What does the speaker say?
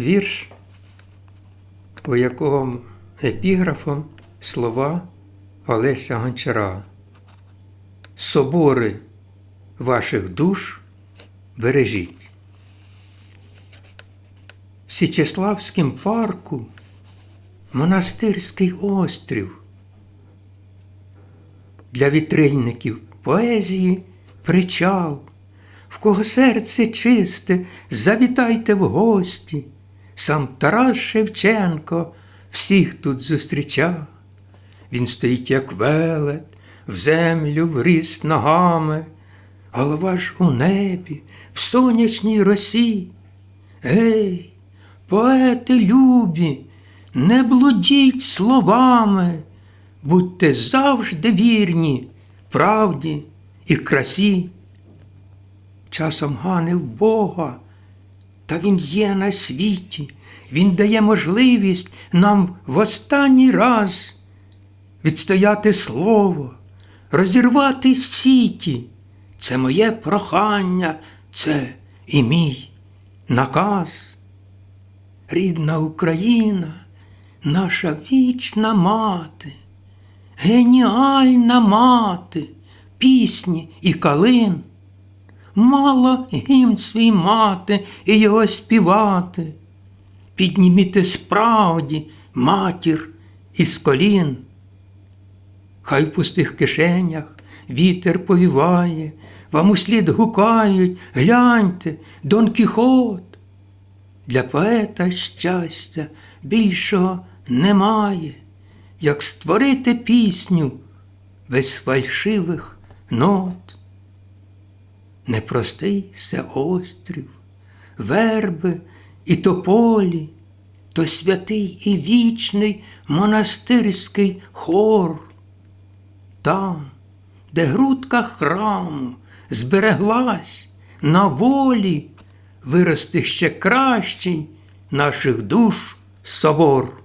вірш, у якому епіграфом слова Олеся Гончара. Собори ваших душ бережіть. В Січеславськім парку монастирський острів. Для вітрильників поезії причал. В кого серце чисте, завітайте в гості. Сам Тарас Шевченко всіх тут зустрічав. Він стоїть, як велет, в землю вріс ногами, голова ж у небі, в сонячній росі. Гей, поети любі, не блудіть словами, будьте завжди вірні, правді і красі. Часом ганив Бога, та Він є на світі, Він дає можливість нам в останній раз відстояти слово, розірвати сіті. Це моє прохання, це і мій наказ. Рідна Україна, наша вічна мати, геніальна мати, пісні і калин. Мало гімн свій мати і його співати. Підніміте справді матір із колін. Хай в пустих кишенях вітер повіває, вам услід гукають, гляньте, Дон Кіхот. Для поета щастя більшого немає, як створити пісню без фальшивих нот. Непростий це острів, верби і тополі, то святий і вічний монастирський хор. Там, де грудка храму збереглась на волі, виросте ще кращий наших душ собор.